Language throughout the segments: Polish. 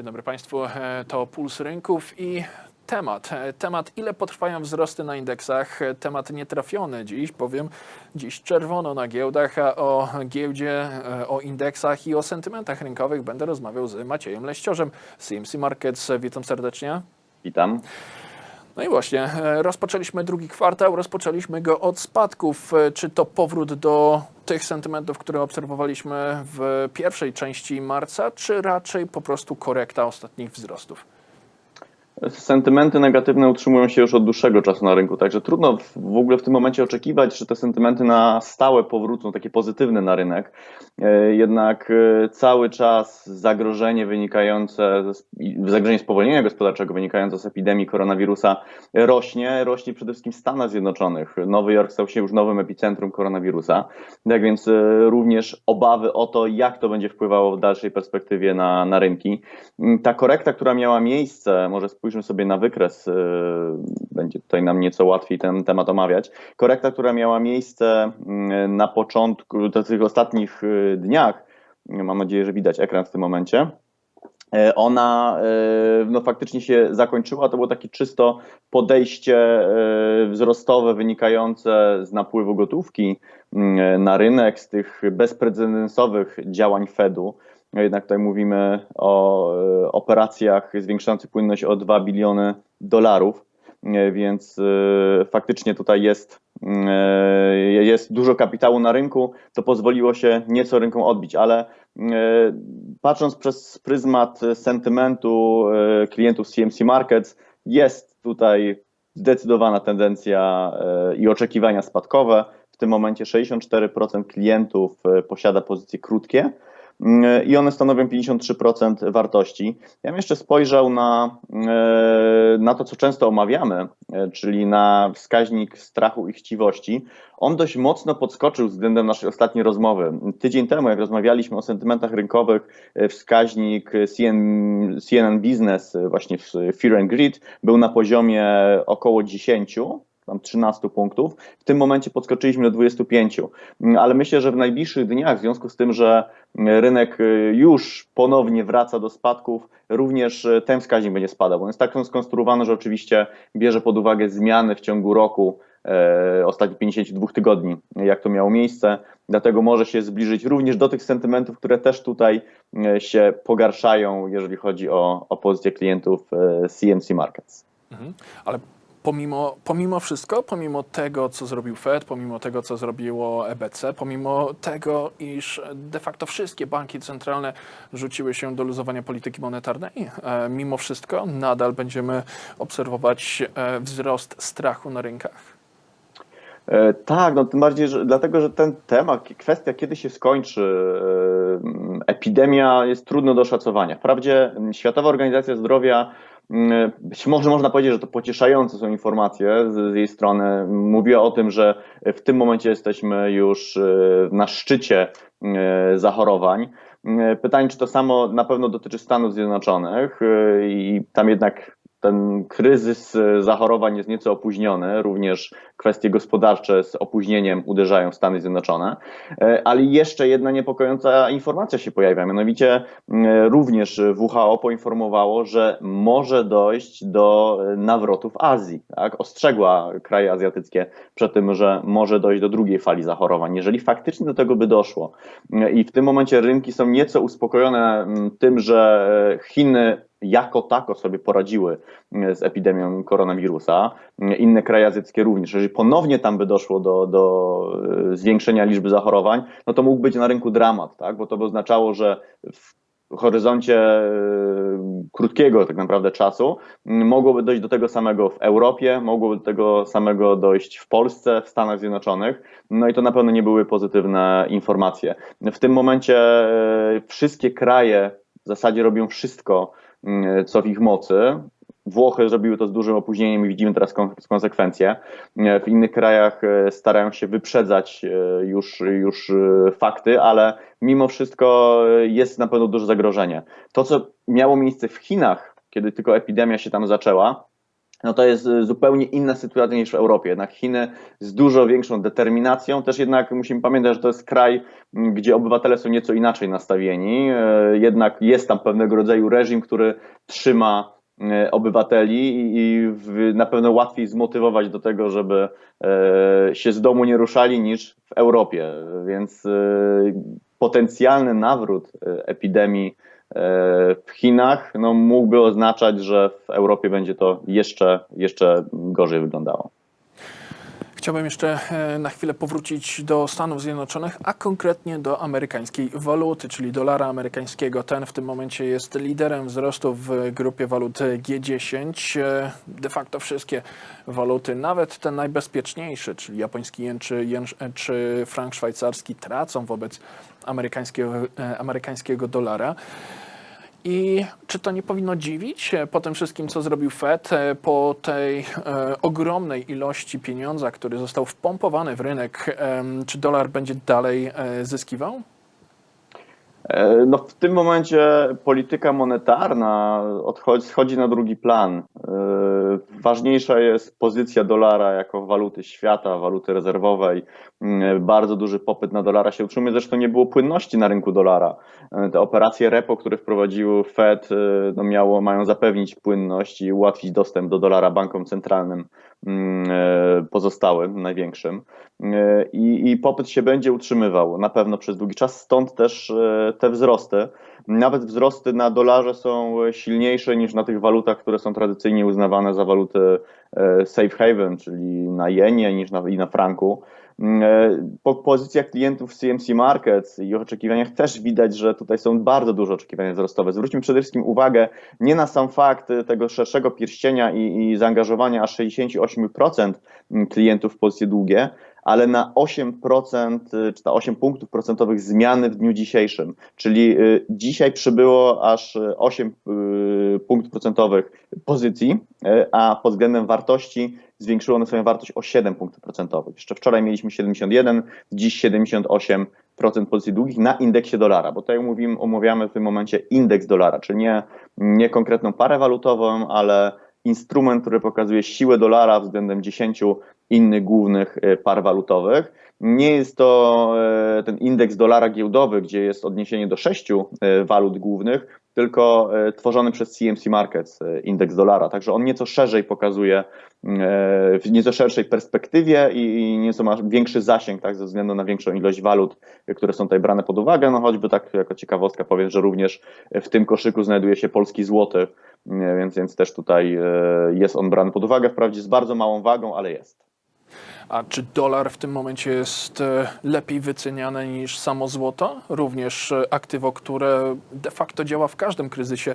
Dzień dobry Państwu. E, To Puls Rynków i temat. E, Temat, ile potrwają wzrosty na indeksach. E, Temat nietrafiony dziś, powiem dziś czerwono na giełdach, a o giełdzie, o indeksach i o sentymentach rynkowych będę rozmawiał z Maciejem Leściorzem z CMC Markets. Witam serdecznie. Witam. No i właśnie, e, rozpoczęliśmy drugi kwartał, rozpoczęliśmy go od spadków. E, Czy to powrót do tych sentymentów, które obserwowaliśmy w pierwszej części marca, czy raczej po prostu korekta ostatnich wzrostów? Sentymenty negatywne utrzymują się już od dłuższego czasu na rynku, także trudno w ogóle w tym momencie oczekiwać, że te sentymenty na stałe powrócą, takie pozytywne na rynek. E, Jednak e, cały czas zagrożenie wynikające, zagrożenie spowolnienia gospodarczego wynikające z epidemii koronawirusa rośnie. Rośnie przede wszystkim w Stanach Zjednoczonych. Nowy Jork stał się już nowym epicentrum koronawirusa. Tak więc e, również obawy o to, jak to będzie wpływało w dalszej perspektywie na, na rynki. Mm, Ta korekta, która miała miejsce, może spójrzmy sobie na wykres, yy, będzie tutaj nam nieco łatwiej ten temat omawiać. Korekta, która miała miejsce mm, na początku, do tych ostatnich yy, dniach, mam nadzieję, że widać ekran w tym momencie. Ona no, faktycznie się zakończyła. To było takie czysto podejście wzrostowe wynikające z napływu gotówki na rynek, z tych bezprecedensowych działań Fedu. Jednak tutaj mówimy o e, operacjach zwiększających płynność o 2 biliony dolarów, e, więc e, faktycznie tutaj jest, jest dużo kapitału na rynku. To pozwoliło się nieco rynkom odbić, ale patrząc przez pryzmat sentymentu klientów CMC Markets, jest tutaj zdecydowana tendencja i oczekiwania spadkowe. W tym momencie 64% klientów posiada pozycje krótkie i one stanowią 53% wartości. Ja bym jeszcze spojrzał na, e, na to, co często omawiamy, e, czyli na wskaźnik strachu i chciwości. On dość mocno podskoczył względem naszej ostatniej rozmowy. Tydzień temu, jak rozmawialiśmy o sentymentach rynkowych, e, wskaźnik CNN, CNN Business, właśnie w Fear and Greed, był na poziomie około 10, tam 13 punktów. W tym momencie podskoczyliśmy do 25, Mm, ale myślę, że w najbliższych dniach, w związku z tym, że mm, rynek y, już ponownie wraca do spadków, również y, ten wskaźnik będzie spadał. On jest tak skonstruowany, że oczywiście bierze pod uwagę zmiany w ciągu roku, e, ostatnich 52 tygodni, jak to miało miejsce, dlatego może się zbliżyć również do tych sentymentów, które też tutaj e, się pogarszają, jeżeli chodzi o, o pozycję klientów e, CMC Markets. Mhm. Ale pomimo, pomimo wszystko, pomimo tego, co zrobił Fed, pomimo tego, co zrobiło EBC, pomimo tego, iż de facto wszystkie banki centralne rzuciły się do luzowania polityki monetarnej, e, mimo wszystko nadal będziemy obserwować e, wzrost strachu na rynkach. E, Tak, no tym bardziej, że, dlatego, że ten temat, kwestia kiedy się skończy, epidemia jest trudno do oszacowania. Wprawdzie Światowa Organizacja Zdrowia, być może można powiedzieć, że to pocieszające są informacje z, z jej strony, mówiła o tym, że w tym momencie jesteśmy już e, na szczycie e, zachorowań. E, Pytanie, czy to samo na pewno dotyczy Stanów Zjednoczonych i tam jednak ten kryzys e, zachorowań jest nieco opóźniony, również kwestie gospodarcze z opóźnieniem uderzają w Stany Zjednoczone, E, ale jeszcze jedna niepokojąca informacja się pojawia, mianowicie m, również WHO poinformowało, że może dojść do e, nawrotu w Azji. Tak? Ostrzegła kraje azjatyckie przed tym, że może dojść do drugiej fali zachorowań. Jeżeli faktycznie do tego by doszło e, i w tym momencie rynki są nieco uspokojone tym, że e, Chiny jako tako sobie poradziły e, z epidemią koronawirusa. E, Inne kraje azjatyckie również. Jeżeli ponownie tam by doszło do, do e, zwiększenia liczby zachorowań, no to mógł być na rynku dramat, tak? bo to by oznaczało, że w horyzoncie e, krótkiego tak naprawdę czasu m, mogłoby dojść do tego samego w Europie, mogłoby do tego samego dojść w Polsce, w Stanach Zjednoczonych. No i to na pewno nie były pozytywne informacje. W tym momencie e, wszystkie kraje w zasadzie robią wszystko, mm, co w ich mocy. Włochy zrobiły to z dużym opóźnieniem i widzimy teraz kon- konsekwencje. E, W innych krajach e, starają się wyprzedzać e, już, już fakty, ale mimo wszystko jest na pewno duże zagrożenie. To, co miało miejsce w Chinach, kiedy tylko epidemia się tam zaczęła, no to jest y, zupełnie inna sytuacja niż w Europie. Jednak Chiny z dużo większą determinacją, też jednak musimy pamiętać, że to jest kraj, gdzie obywatele są nieco inaczej nastawieni. E, Jednak jest tam pewnego rodzaju reżim, który trzyma e, obywateli i- na pewno łatwiej zmotywować do tego, żeby e, się z domu nie ruszali niż w Europie. Więc potencjalny nawrót epidemii w Chinach no, mógłby oznaczać, że w Europie będzie to jeszcze, jeszcze gorzej wyglądało. Chciałbym jeszcze e, na chwilę powrócić do Stanów Zjednoczonych, a konkretnie do amerykańskiej waluty, czyli dolara amerykańskiego. Ten w tym momencie jest liderem wzrostu w grupie walut G10. E, De facto wszystkie waluty, nawet te najbezpieczniejsze, czyli japoński jen czy, jen, czy frank szwajcarski, tracą wobec amerykańskiego, e, amerykańskiego dolara. I czy to nie powinno dziwić e, po tym wszystkim, co zrobił Fed, e, po tej e, ogromnej ilości pieniądza, który został wpompowany w rynek, em, czy dolar będzie dalej e, zyskiwał? E, No w tym momencie polityka monetarna odchodzi, schodzi na drugi plan. E, Ważniejsza jest pozycja dolara jako waluty świata, waluty rezerwowej. Mm, Bardzo duży popyt na dolara się utrzymuje, zresztą nie było płynności na rynku dolara. E, Te operacje repo, które wprowadził Fed, e, no miało, mają zapewnić płynność i ułatwić dostęp do dolara bankom centralnym e, pozostałym, największym. E, I, I popyt się będzie utrzymywał na pewno przez długi czas, stąd też e, te wzrosty. Nawet wzrosty na dolarze są silniejsze niż na tych walutach, które są tradycyjnie uznawane za waluty e, safe haven, czyli na jenie niż na, i na franku. Mm, e, Po pozycjach klientów CMC Markets i oczekiwaniach też widać, że tutaj są bardzo duże oczekiwania wzrostowe. Zwróćmy przede wszystkim uwagę nie na sam fakt e, tego szerszego pierścienia i, i zaangażowania aż 68% klientów w pozycje długie, ale na 8% y, czy ta 8 punktów procentowych zmiany w dniu dzisiejszym. Czyli dzisiaj przybyło aż y, 8 y, punktów procentowych pozycji, a pod względem wartości zwiększyło one swoją wartość o 7 punktów procentowych. Jeszcze wczoraj mieliśmy 71, dziś 78% pozycji długich na indeksie dolara, bo tutaj mówimy, omawiamy w tym momencie indeks dolara, czyli nie, nie konkretną parę walutową, ale instrument, który pokazuje siłę dolara względem 10 innych głównych e, par walutowych. Nie jest to e, ten indeks dolara giełdowy, gdzie jest odniesienie do sześciu e, walut głównych, tylko e, tworzony przez CMC Markets e, indeks dolara. Także on nieco szerzej pokazuje, e, w nieco szerszej perspektywie i nieco ma większy zasięg, tak, ze względu na większą ilość walut, które są tutaj brane pod uwagę. No choćby tak jako ciekawostka powiem, że również w tym koszyku znajduje się polski złoty, więc, więc też tutaj jest on brany pod uwagę, wprawdzie z bardzo małą wagą, ale jest. A czy dolar w tym momencie jest e, lepiej wyceniany niż samo złoto? Również e, aktywo, które de facto działa w każdym kryzysie.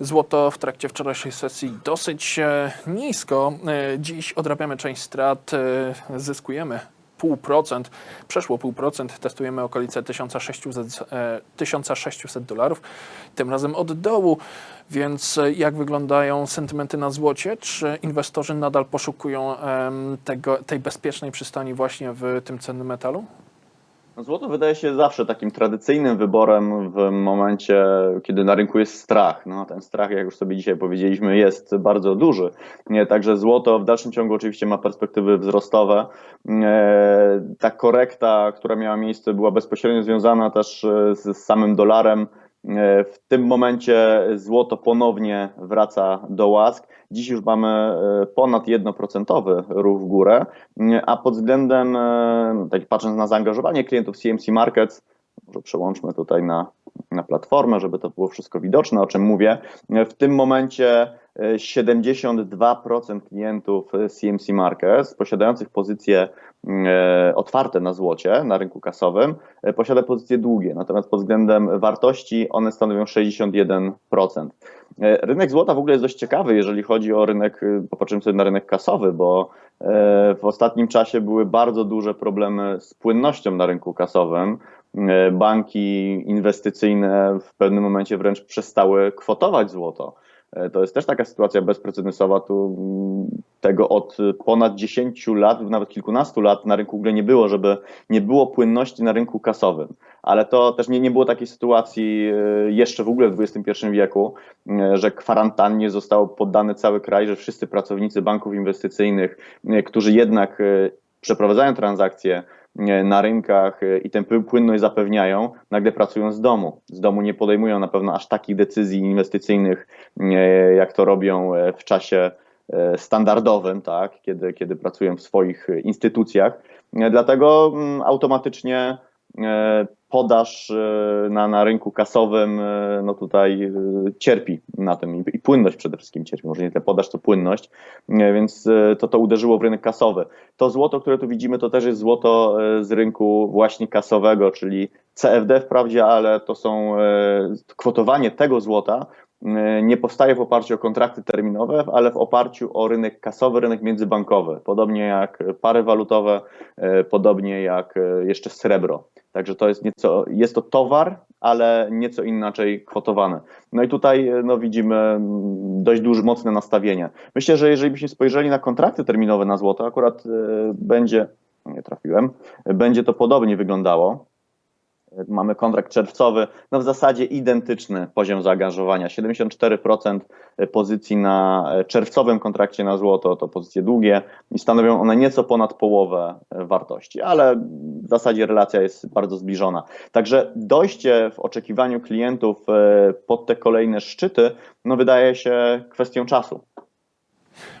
Złoto w trakcie wczorajszej sesji dosyć e, nisko. Dziś odrabiamy część strat, zyskujemy pół procent, przeszło pół procent, testujemy okolice 1600, e, 1600 dolarów, tym razem od dołu, więc e, jak wyglądają sentymenty na złocie? Czy inwestorzy nadal poszukują tego, tej bezpiecznej przystani właśnie w tym cennym metalu? No, Złoto wydaje się zawsze takim tradycyjnym wyborem w momencie, kiedy na rynku jest strach. No, ten strach, jak już sobie dzisiaj powiedzieliśmy, jest bardzo duży. Także złoto w dalszym ciągu oczywiście ma perspektywy wzrostowe. Ta korekta, która miała miejsce, była bezpośrednio związana też e, z samym dolarem. E, W tym momencie złoto ponownie wraca do łask. Dziś już mamy e, ponad 1% ruch w górę, Mm, a pod względem, e, tak patrząc na zaangażowanie klientów CMC Markets, może przełączmy tutaj na, na platformę, żeby to było wszystko widoczne, o czym mówię. W tym momencie e, 72% klientów CMC Markets posiadających pozycje e, otwarte na złocie na rynku kasowym e, posiada pozycje długie, natomiast pod względem wartości one stanowią 61%. E, Rynek złota w ogóle jest dość ciekawy, jeżeli chodzi o rynek, popatrzymy sobie na rynek kasowy, bo w ostatnim czasie były bardzo duże problemy z płynnością na rynku kasowym. Banki inwestycyjne w pewnym momencie wręcz przestały kwotować złoto. E, To jest też taka sytuacja bezprecedensowa. Tu mm, tego od ponad 10 lat, nawet kilkunastu lat na rynku w ogóle nie było, żeby nie było płynności na rynku kasowym. Ale to też nie, nie było takiej sytuacji e, jeszcze w ogóle w XXI wieku, e, że kwarantannie został poddany cały kraj, że wszyscy pracownicy banków inwestycyjnych, którzy jednak przeprowadzają transakcje na rynkach e, i tę pły- płynność zapewniają, nagle pracują z domu. Z domu nie podejmują na pewno aż takich decyzji inwestycyjnych, e, jak to robią e, w czasie e, standardowym, tak, kiedy, kiedy pracują w swoich e, instytucjach. E, Dlatego mm, automatycznie e, podaż e, na, na rynku kasowym e, no tutaj e, cierpi na tym i, płynność przede wszystkim cierpi, może nie tyle podaż, to płynność, E, więc e, to to uderzyło w rynek kasowy. To złoto, które tu widzimy, to też jest złoto e, z rynku właśnie kasowego, czyli CFD wprawdzie, ale to są e, kwotowanie tego złota e, nie powstaje w oparciu o kontrakty terminowe, ale w oparciu o rynek kasowy, rynek międzybankowy. Podobnie jak pary walutowe, e, podobnie jak e, jeszcze srebro. Także to jest nieco, jest to towar, ale nieco inaczej kwotowane. No i tutaj e, no, widzimy mm, dość duże, mocne nastawienie. Myślę, że jeżeli byśmy spojrzeli na kontrakty terminowe na złoto, akurat e, będzie, nie trafiłem, będzie to podobnie wyglądało. Mamy kontrakt czerwcowy, no w zasadzie identyczny poziom zaangażowania. 74% pozycji na czerwcowym kontrakcie na złoto to pozycje długie i stanowią one nieco ponad połowę wartości, ale w zasadzie relacja jest bardzo zbliżona. Także dojście w oczekiwaniu klientów e, pod te kolejne szczyty, no wydaje się kwestią czasu.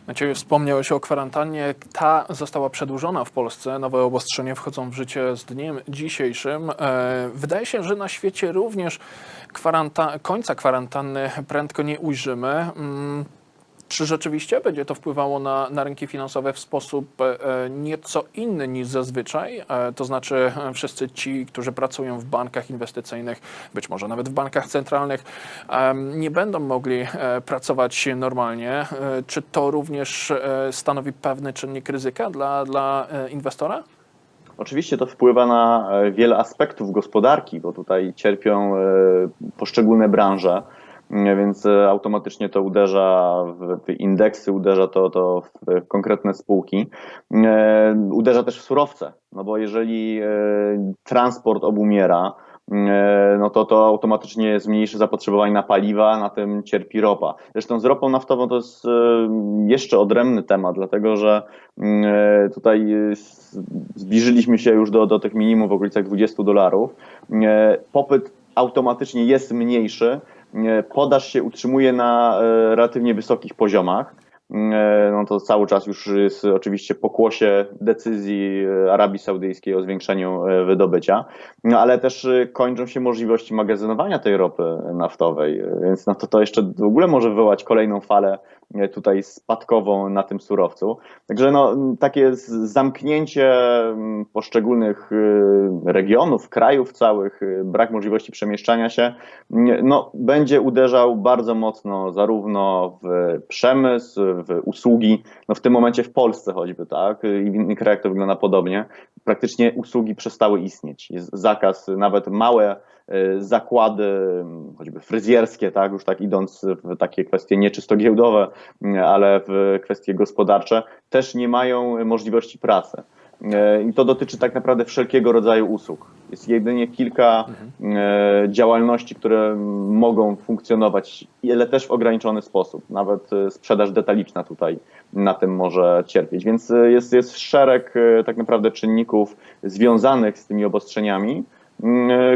Macieju, wspomniałeś o kwarantannie. Ta została przedłużona w Polsce. Nowe obostrzenia wchodzą w życie z dniem dzisiejszym. E, Wydaje się, że na świecie również kwaranta- końca kwarantanny prędko nie ujrzymy. Czy rzeczywiście będzie to wpływało na, na rynki finansowe w sposób e, nieco inny niż zazwyczaj? E, to znaczy, e, wszyscy ci, którzy pracują w bankach inwestycyjnych, być może nawet w bankach centralnych, nie będą mogli e, pracować normalnie. E, Czy to również e, stanowi pewny czynnik ryzyka dla, dla e, inwestora? Oczywiście to wpływa na e, wiele aspektów gospodarki, bo tutaj cierpią e, poszczególne branże, e, więc e, automatycznie to uderza w indeksy, uderza to, to w konkretne spółki. E, Uderza też w surowce, no bo jeżeli e, transport obumiera, no to to automatycznie zmniejszy zapotrzebowanie na paliwa, na tym cierpi ropa. Zresztą z ropą naftową to jest jeszcze odrębny temat, dlatego że mm, tutaj zbliżyliśmy się już do, do tych minimum w okolicach 20 dolarów. Popyt automatycznie jest mniejszy, podaż się utrzymuje na e, relatywnie wysokich poziomach. E, No to cały czas już jest oczywiście pokłosie decyzji e, Arabii Saudyjskiej o zwiększeniu e, wydobycia, no ale też e, kończą się możliwości magazynowania tej ropy naftowej, e, więc no to, to jeszcze w ogóle może wywołać kolejną falę e, tutaj spadkową na tym surowcu. Także no, takie zamknięcie poszczególnych e, regionów, krajów całych, e, brak możliwości przemieszczania się, no, będzie uderzał bardzo mocno zarówno w przemysł, w usługi, no w tym momencie w Polsce choćby, tak, i w innych krajach to wygląda podobnie. Praktycznie usługi przestały istnieć. Jest zakaz, nawet małe e, zakłady, m, choćby fryzjerskie, tak, już tak idąc w takie kwestie nieczysto giełdowe, m, ale w kwestie gospodarcze, też nie mają możliwości pracy. E, I to dotyczy tak naprawdę wszelkiego rodzaju usług. Jest jedynie kilka e, działalności, które mogą funkcjonować, ale też w ograniczony sposób. Nawet sprzedaż detaliczna tutaj na tym może cierpieć. Więc jest, jest szereg tak naprawdę czynników związanych z tymi obostrzeniami,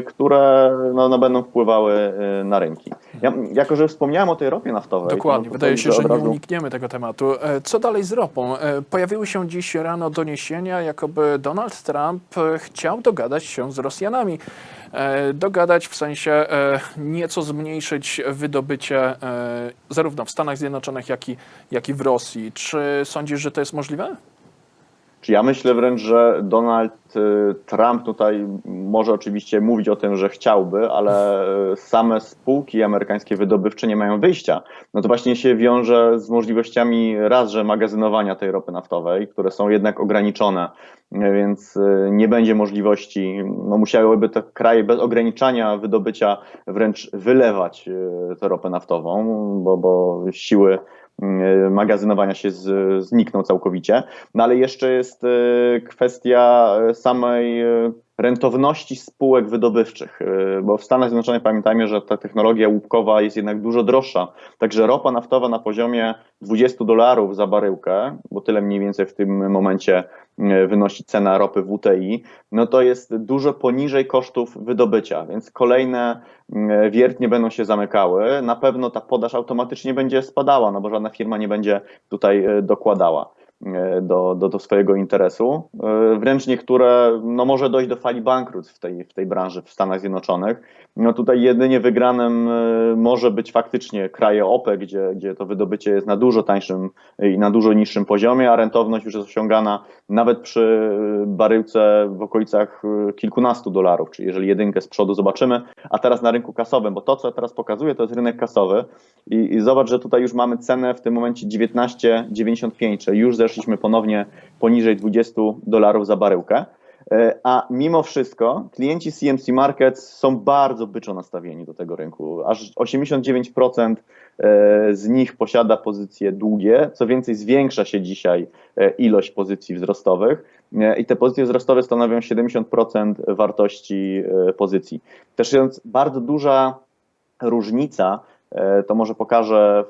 które no, no, będą wpływały e, na rynki. Ja, jako, że wspomniałem o tej ropie naftowej. Dokładnie, no wydaje się, że nie unikniemy tego tematu. E, Co dalej z ropą? E, Pojawiły się dziś rano doniesienia, jakoby Donald Trump e, chciał dogadać się z Rosjanami. E, Dogadać w sensie e, nieco zmniejszyć wydobycie e, zarówno w Stanach Zjednoczonych, jak i, jak i w Rosji. Czy sądzisz, że to jest możliwe? Czy ja myślę wręcz, że Donald Trump tutaj może oczywiście mówić o tym, że chciałby, ale y, same spółki amerykańskie wydobywcze nie mają wyjścia. No to właśnie się wiąże z możliwościami raz, że magazynowania tej ropy naftowej, które są jednak ograniczone, y, więc y, nie będzie możliwości, no musiałyby te kraje bez ograniczania wydobycia wręcz wylewać tę ropę naftową, bo, bo siły magazynowania się z, znikną całkowicie. No ale jeszcze jest y, kwestia y, samej rentowności spółek wydobywczych, bo w Stanach Zjednoczonych pamiętajmy, że ta technologia łupkowa jest jednak dużo droższa. Także ropa naftowa na poziomie 20 dolarów za baryłkę, bo tyle mniej więcej w tym momencie wynosi cena ropy WTI, no to jest dużo poniżej kosztów wydobycia, więc kolejne y, wiertnie będą się zamykały. Na pewno ta podaż automatycznie będzie spadała, no bo żadna firma nie będzie tutaj y, dokładała do, do, do swojego interesu. Y, Wręcz niektóre, no może dojść do fali bankructw w tej, w tej branży w Stanach Zjednoczonych. No tutaj jedynie wygranym y, może być faktycznie kraje OPEC, gdzie, gdzie to wydobycie jest na dużo tańszym i na dużo niższym poziomie, a rentowność już jest osiągana nawet przy baryłce w okolicach kilkunastu dolarów, czyli jeżeli jedynkę z przodu zobaczymy, a teraz na rynku kasowym, bo to, co ja teraz pokazuję, to jest rynek kasowy i, i zobacz, że tutaj już mamy cenę w tym momencie 19,95, czyli już zeszliśmy ponownie poniżej 20 dolarów za baryłkę. E, A mimo wszystko klienci CMC Markets są bardzo byczo nastawieni do tego rynku. Aż 89% e, z nich posiada pozycje długie. Co więcej, zwiększa się dzisiaj e, ilość pozycji wzrostowych i te pozycje wzrostowe stanowią 70% wartości pozycji. Też jest bardzo duża różnica, to może pokażę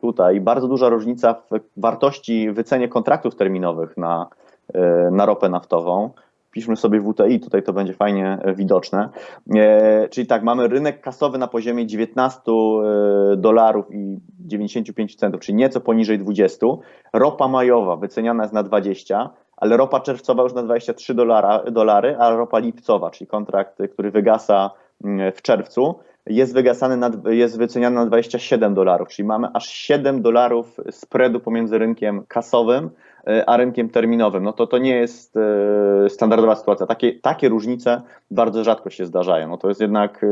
tutaj, bardzo duża różnica w wartości, wycenie kontraktów terminowych na, e, na ropę naftową. Piszmy sobie WTI, tutaj to będzie fajnie e, widoczne. E, Czyli tak, mamy rynek kasowy na poziomie 19 e, dolarów i 95 centów, czyli nieco poniżej 20. Ropa majowa wyceniana jest na 20, ale ropa czerwcowa już na 23 dolara, dolary, a ropa lipcowa, czyli kontrakt, który wygasa mm, w czerwcu, jest wygasany, na, jest wyceniany na 27 dolarów, czyli mamy aż 7 dolarów spreadu pomiędzy rynkiem kasowym e, a rynkiem terminowym. No to to nie jest e, standardowa sytuacja. Takie, takie różnice bardzo rzadko się zdarzają. No to jest jednak e,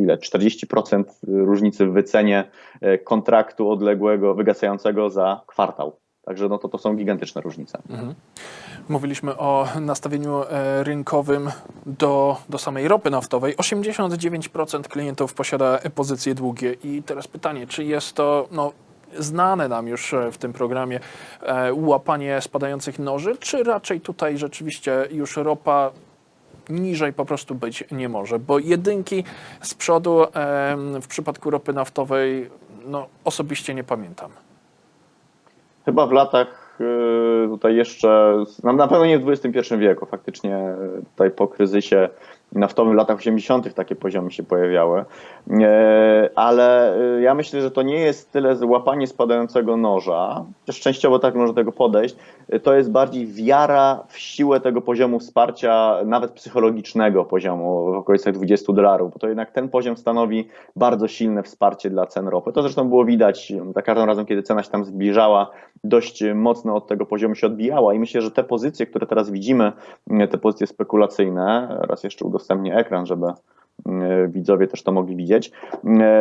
ile? 40% różnicy w wycenie kontraktu odległego, wygasającego za kwartał. Także no to, to są gigantyczne różnice. Mówiliśmy o nastawieniu e, rynkowym do, do samej ropy naftowej. 89% klientów posiada pozycje długie. I teraz pytanie, czy jest to no, znane nam już e, w tym programie e, łapanie spadających noży, czy raczej tutaj rzeczywiście już ropa niżej po prostu być nie może? Bo jedynki z przodu w przypadku ropy naftowej no, osobiście nie pamiętam. Chyba w latach y, tutaj jeszcze, na pewno nie w XXI wieku, faktycznie y, tutaj po kryzysie naftowym w latach 80. takie poziomy się pojawiały, E, ale y, ja myślę, że to nie jest tyle łapanie spadającego noża, też częściowo tak można do tego podejść, y, to jest bardziej wiara w siłę tego poziomu wsparcia, nawet psychologicznego poziomu w okolicach 20 dolarów, bo to jednak ten poziom stanowi bardzo silne wsparcie dla cen ropy. To zresztą było widać za każdym razem, kiedy cena się tam zbliżała, dość mocno od tego poziomu się odbijała i myślę, że te pozycje, które teraz widzimy, te pozycje spekulacyjne, raz jeszcze udostępnię ekran, żeby y, widzowie też to mogli widzieć.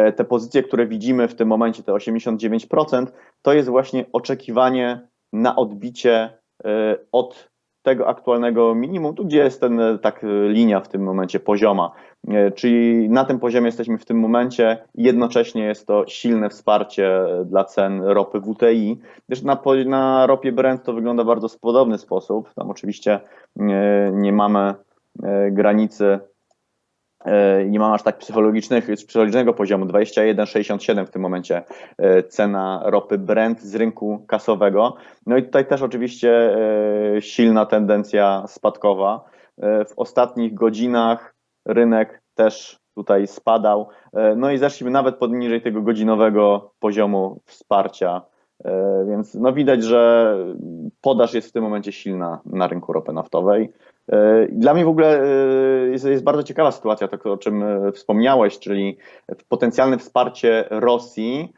Y, Te pozycje, które widzimy w tym momencie, te 89%, to jest właśnie oczekiwanie na odbicie y, od tego aktualnego minimum, tu gdzie jest ten tak linia w tym momencie pozioma, czyli na tym poziomie jesteśmy w tym momencie jednocześnie jest to silne wsparcie dla cen ropy WTI. Wiesz, na, na ropie Brent to wygląda w bardzo podobny sposób. Tam oczywiście nie mamy granicy E, nie mam aż tak psychologicznych, psychologicznego poziomu, 21,67 w tym momencie e, cena ropy Brent z rynku kasowego. No i tutaj też oczywiście e, silna tendencja spadkowa. E, W ostatnich godzinach rynek też tutaj spadał, E, no i zeszliśmy nawet poniżej tego godzinowego poziomu wsparcia, E, więc no widać, że podaż jest w tym momencie silna na rynku ropy naftowej. E, Dla mnie w ogóle e, jest, jest bardzo ciekawa sytuacja, to o czym e, wspomniałeś, czyli potencjalne wsparcie Rosji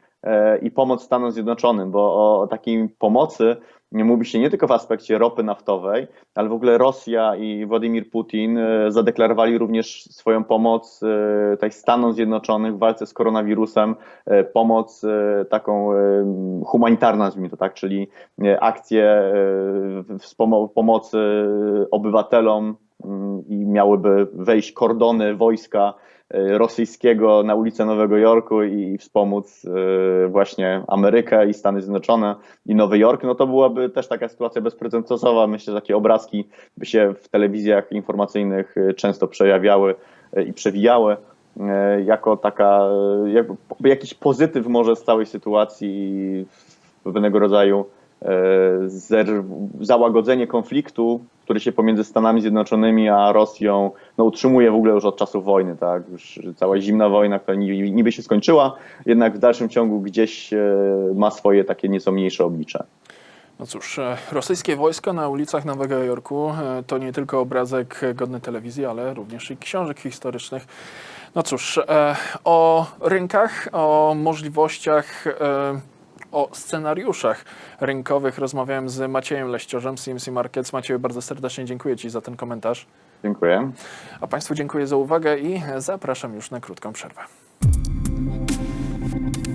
i pomoc Stanom Zjednoczonym, bo o takiej pomocy nie mówi się nie tylko w aspekcie ropy naftowej, ale w ogóle Rosja i Władimir Putin e, zadeklarowali również swoją pomoc tutaj Stanom Zjednoczonych w walce z koronawirusem, e, pomoc taką humanitarną, nazwijmy to tak, czyli akcje pomocy obywatelom i miałyby wejść kordony wojska e, rosyjskiego na ulicę Nowego Jorku i wspomóc e, właśnie Amerykę i Stany Zjednoczone i Nowy Jork, no to byłaby też taka sytuacja bezprecedensowa. Myślę, że takie obrazki by się w telewizjach informacyjnych e, często przejawiały i przewijały jako taka, jakby jakiś pozytyw może z całej sytuacji pewnego rodzaju załagodzenie konfliktu, który się pomiędzy Stanami Zjednoczonymi a Rosją no, utrzymuje w ogóle już od czasów wojny, tak? Już cała zimna wojna, która ni- niby się skończyła, jednak w dalszym ciągu gdzieś e, ma swoje takie nieco mniejsze oblicze. No cóż, e, rosyjskie wojsko na ulicach Nowego Jorku e, to nie tylko obrazek godny telewizji, ale również i książek historycznych. No cóż, o rynkach, o możliwościach, o scenariuszach rynkowych rozmawiałem z Maciejem Leściorzem z CMC Markets. Macieju, bardzo serdecznie dziękuję Ci za ten komentarz. Dziękuję. A Państwu dziękuję za uwagę i zapraszam już na krótką przerwę.